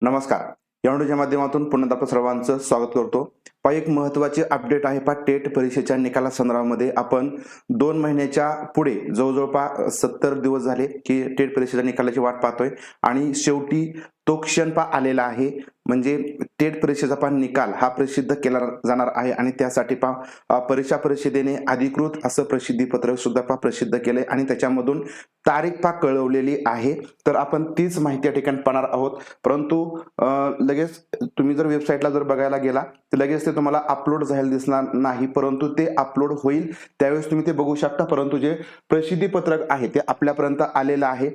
नमस्कार. या व्हिडिओच्या माध्यमातून पुन्हा आपण सर्वांचं स्वागत करतो. पहा एक महत्त्वाचे अपडेट आहे पहा टेट परीक्षेच्या निकाला संदर्भामध्ये. आपण दोन महिन्याच्या पुढे जवळजवळ सत्तर दिवस झाले की टेट परीक्षेच्या निकालाची वाट पाहतोय. आणि शेवटी तो क्षण पा आलेला आहे. म्हणजे टेट परीक्षेचा पहा निकाल हा प्रसिद्ध केला जाणार आहे. आणि त्यासाठी पा परीक्षा परिषदेने अधिकृत असं प्रसिद्धीपत्र सुद्धा पहा प्रसिद्ध केलंय. आणि त्याच्यामधून तारीख पा कळवलेली आहे. तर आपण तीच माहिती या ठिकाणी पाहणार आहोत. परंतु लगेच तुम्ही जर वेबसाईटला जर बघायला गेला तर लगेच ते तुम्हाला अपलोड झालेलं दिसणार नाही परंतु ते अपलोड होईल. त्यावेळेस तुम्ही ते बघू शकता परंतु जे प्रसिद्धी पत्रक आहे ते आपल्यापर्यंत आलेलं आहे.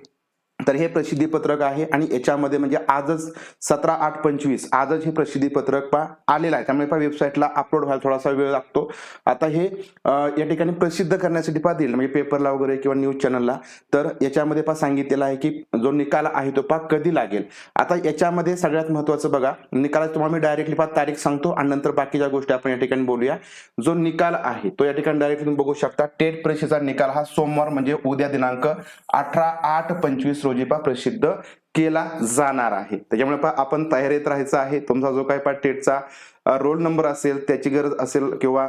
तर हे प्रसिद्धीपत्रक आहे आणि याच्यामध्ये म्हणजे आजच सतरा आठ पंचवीस आजच हे प्रसिद्धीपत्रक पा आलेलं आहे. त्यामुळे पा वेबसाईटला अपलोड व्हायला थोडासा वेळ लागतो. आता हे या ठिकाणी प्रसिद्ध करण्यासाठी पा देईल म्हणजे पेपरला वगैरे किंवा न्यूज चॅनलला तर याच्यामध्ये पा सांगितलेलं आहे की जो निकाल आहे तो पा कधी लागेल? आता याच्यामध्ये सगळ्यात महत्वाचं बघा निकालात तुम्हाला मी डायरेक्टली पा तारीख सांगतो आणि नंतर बाकीच्या गोष्टी आपण या ठिकाणी बोलूया. जो निकाल आहे तो या ठिकाणी डायरेक्ट तुम्ही बघू शकता. टेट परीक्षेचा निकाल हा सोमवार म्हणजे उद्या दिनांक अठरा आठ पंचवीस रोजी पा प्रसिद्ध केला जाणार आहे. त्याच्यामुळे पहा आपण तयारीत राहायचं आहे. तुमचा जो काय पा टेटचा रोल नंबर असेल त्याची गरज असेल किंवा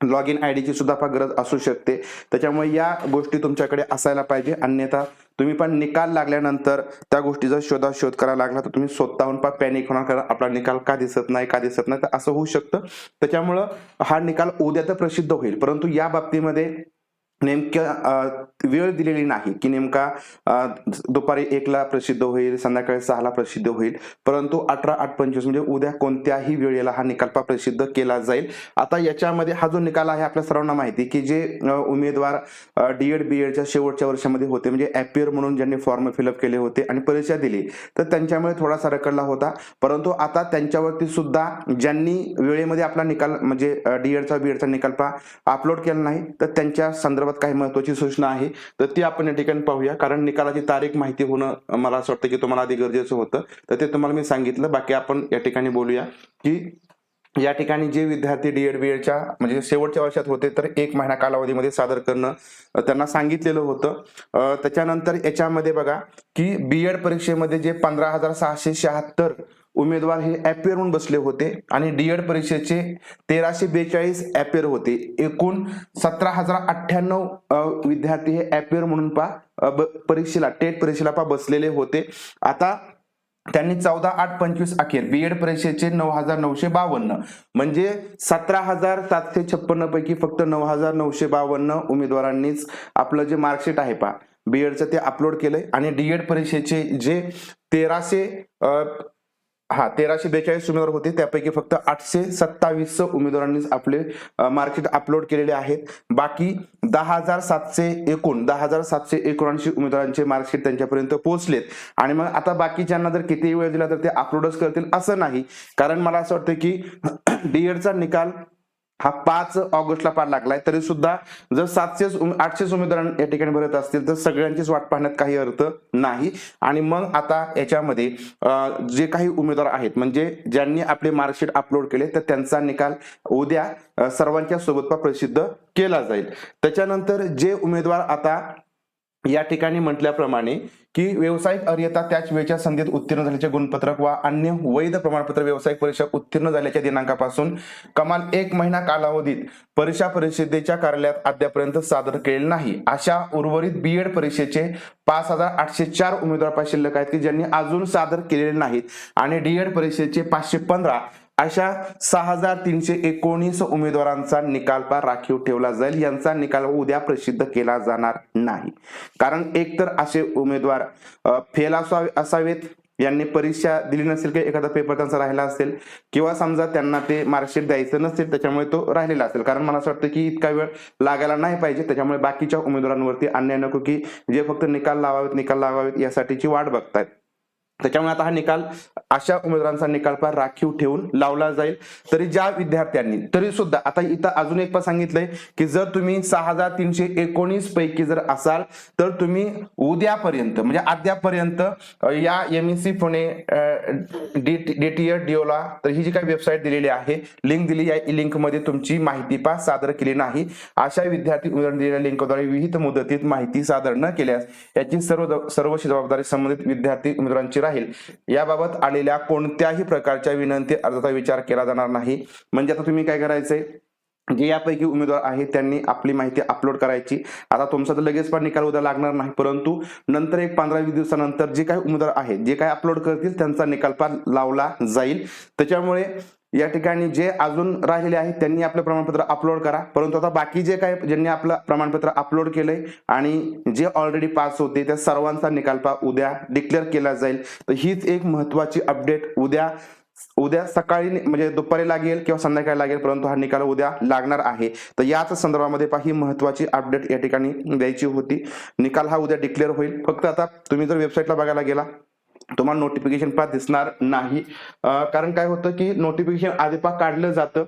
लॉग इन आय डीची सुद्धा पहा गरज असू शकते. त्याच्यामुळे या गोष्टी तुमच्याकडे असायला पाहिजे. अन्यथा तुम्ही पण निकाल लागल्यानंतर त्या गोष्टीचा शोधाशोध करायला लागला तर तुम्ही स्वतःहून पण पॅनिक होणार कारण आपला निकाल का दिसत नाही का दिसत नाही तर असं होऊ शकतं. त्याच्यामुळं हा निकाल उद्या तर प्रसिद्ध होईल. परंतु या बाबतीमध्ये नेमक्या वेळ दिलेली नाही की नेमका दुपारी एकला प्रसिद्ध होईल संध्याकाळी सहाला प्रसिद्ध होईल परंतु अठरा आठ पंचवीस म्हणजे उद्या कोणत्याही वेळेला हा निकाल प्रसिद्ध केला जाईल. आता याच्यामध्ये हा जो निकाल आहे आपल्या सर्वांना माहिती की जे उमेदवार डी एड बी एडच्या शेवटच्या वर्षामध्ये होते म्हणजे अपियर म्हणून ज्यांनी फॉर्म फिलअप केले होते आणि परीक्षा दिली तर त्यांच्यामुळे थोडासा रकडला होता. परंतु आता त्यांच्यावरती सुद्धा ज्यांनी वेळेमध्ये आपला निकाल म्हणजे डी एडचा बी एडचा निकाल अपलोड केला नाही तर त्यांच्या संदर्भात काही महत्वाची सूचना आहे तर ती आपण या ठिकाणी पाहूया. कारण निकालाची तारीख माहिती होणं मला असं वाटतं की तुम्हाला आधी गरजेचं होतं. तर ते तुम्हाला मी सांगितलं. बाकी आपण या ठिकाणी बोलूया की या ठिकाणी जे विद्यार्थी डीएड बी एडच्या म्हणजे शेवटच्या वर्षात होते तर एक महिना कालावधीमध्ये सादर करणं त्यांना सांगितलेलं होतं. त्याच्यानंतर याच्यामध्ये बघा की बी एड परीक्षेमध्ये जे पंधरा हजार सहाशे शहात्तर उमेदवार हे अपियर म्हणून बसले होते आणि डीएड परीक्षेचे तेराशे बेचाळीस ॲपियर होते. एकूण सतरा हजार अठ्ठ्याण्णव विद्यार्थी हे ॲपियर म्हणून पा परीक्षेला टेट परीक्षेला पा बसलेले होते. आता त्यांनी चौदा आठ पंचवीस अखेर बीएड परीक्षेचे नऊ हजार नऊशे बावन्न. म्हणजे सतरा हजार सातशे छप्पन्न पैकी फक्त नऊ हजार नऊशे बावन्न उमेदवारांनीच आपलं जे मार्कशीट आहे पा बीएडचं ते अपलोड केलंय. आणि डी एड परीक्षेचे जे तेराशे हा तेराशे बेचाळीस उमेदवार होते. त्यापैकी फक्त आठशे सत्तावीस उमेदवारांनीच आपले मार्कशीट अपलोड केलेले आहेत. बाकी दहा हजार सातशे एकूण दहा हजार सातशे एकोणऐंशी उमेदवारांचे मार्कशीट त्यांच्यापर्यंत पोहोचलेत. आणि मग आता बाकीच्यांना जर किती वेळ दिला तर ते अपलोडच करतील असं नाही. कारण मला असं वाटतं की डीएडचा निकाल हा पाच ऑगस्टला पार लागलाय तरी सुद्धा जर सातशे आठशेच उमेदवार या ठिकाणी भरत असतील तर सगळ्यांचीच वाट पाहण्यात काही अर्थ नाही. आणि मग आता याच्यामध्ये जे काही उमेदवार आहेत म्हणजे ज्यांनी आपले मार्कशीट अपलोड केले तर त्यांचा निकाल उद्या सर्वांच्या सोबत प्रसिद्ध केला जाईल. त्याच्यानंतर जे उमेदवार आता या ठिकाणी म्हटल्याप्रमाणे की व्यावसायिक अर्हता त्याच वेळच्या संधीत उत्तीर्ण झाल्याचे गुणपत्रक वा अन्य वैध प्रमाणपत्र व्यावसायिक परीक्षा उत्तीर्ण झाल्याच्या दिनांकापासून कमाल एक महिना कालावधीत परीक्षा परिषदेच्या कार्यालयात अद्यापर्यंत सादर केलेले नाही. अशा उर्वरित बी एड परीक्षेचे पाच हजार आठशे चार उमेदवार पास शिल्लक आहेत की ज्यांनी अजून सादर केलेले नाहीत? आणि डी एड परीक्षेचे पाचशे पंधरा अशा सहा हजार तीनशे एकोणीस उमेदवारांचा निकाल पा राखीव ठेवला जाईल. यांचा निकाल उद्या प्रसिद्ध केला जाणार नाही. कारण एकतर असे उमेदवार फेल असावे असावेत. यांनी परीक्षा दिली नसेल किंवा एखादा पेपर त्यांचा राहिला असेल किंवा समजा त्यांना ते मार्कशीट द्यायचं नसेल त्याच्यामुळे तो राहिलेला असेल. कारण मला असं वाटतं की इतका वेळ लागायला नाही पाहिजे. त्याच्यामुळे बाकीच्या उमेदवारांवरती अन्याय नको की जे फक्त निकाल लावावेत निकाल लावावेत यासाठीची वाट बघतायत. त्याच्यामुळे आता हा निकाल अशा उमेदवारांचा निकाल पण राखीव ठेवून लावला जाईल. तरी ज्या विद्यार्थ्यांनी तरी सुद्धा आता इथं अजून एक पण सांगितलंय की जर तुम्ही सहा हजार तीनशे एकोणीस पैकी जर असाल तर तुम्ही उद्यापर्यंत म्हणजे अद्यापर्यंत या M S C Pune DTA डिओला तर ही जी काही वेबसाईट दिलेली आहे लिंक दिली या लिंकमध्ये तुमची माहिती पा सादर केली नाही. अशा विद्यार्थी उमेदवार दिलेल्या लिंकद्वारे विहित मुदतीत माहिती सादर न केल्यास याची सर्व सर्व जबाबदारी संबंधित विद्यार्थी उमेदवारांची राहील. राहील. याबाबत आलेल्या कोणत्याही प्रकारच्या विनंती अर्जाचा विचार केला जाणार नाही. म्हणजे आता तुम्ही काय करायचंय? जे यापैकी उमेदवार आहेत त्यांनी आपली माहिती अपलोड करायची. आता तुमचा तर लगेच पण निकाल उद्या लागणार नाही परंतु नंतर एक पंधरा वीस दिवसानंतर जे काही उमेदवार आहेत जे काही अपलोड करतील त्यांचा निकाल पण लावला जाईल. त्याच्यामुळे या ठिकाणी जे अजून राहिलेले आहेत त्यांनी आपलं प्रमाणपत्र अपलोड करा. परंतु आता बाकी जे काही ज्यांनी आपलं प्रमाणपत्र अपलोड केलंय आणि जे ऑलरेडी पास होते त्या सर्वांचा निकाल पा उद्या डिक्लेअर केला जाईल. तर हीच एक महत्वाची अपडेट उद्या उद्या सकाळी म्हणजे दुपारी लागेल किंवा संध्याकाळी लागेल परंतु हा निकाल उद्या लागणार आहे. तर याच संदर्भामध्ये ही महत्वाची अपडेट या ठिकाणी द्यायची होती. निकाल हा उद्या डिक्लेअर होईल. फक्त आता तुम्ही जर वेबसाईटला बघायला गेला तुम्हाला नोटिफिकेशन पा दिसणार नाही. कारण काय होतं की नोटिफिकेशन आधी पा काढलं जातं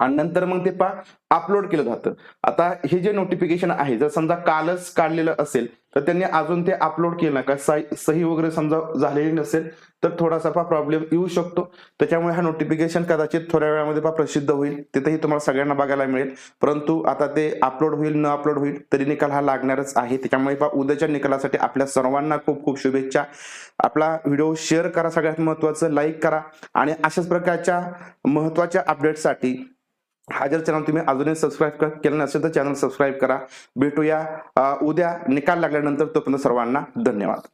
आणि नंतर मग ते पा अपलोड केलं जातं. आता हे जे नोटिफिकेशन आहे जर समजा कालच काढलेलं असेल तर त्यांनी अजून ते अपलोड केलं का सही सही वगैरे समजा झालेली नसेल तर थोडासा पा प्रॉब्लेम येऊ शकतो. त्याच्यामुळे हा नोटिफिकेशन कदाचित थोड्या वेळामध्ये पा प्रसिद्ध होईल. तिथेही तुम्हाला सगळ्यांना बघायला मिळेल. परंतु आता ते अपलोड होईल न अपलोड होईल तरी निकाल हा लागणारच आहे. त्याच्यामुळे पा उद्याच्या निकालासाठी आपल्या सर्वांना खूप खूप शुभेच्छा. आपला व्हिडिओ शेअर करा सगळ्यात महत्वाचं लाईक करा. आणि अशाच प्रकारच्या महत्त्वाच्या अपडेटसाठी हा जर चॅनल तुम्ही अजूनही सबस्क्राईब केलं नसेल तर चॅनल सबस्क्राईब करा. भेटूया उद्या निकाल लागल्यानंतर तोपर्यंत सर्वांना धन्यवाद.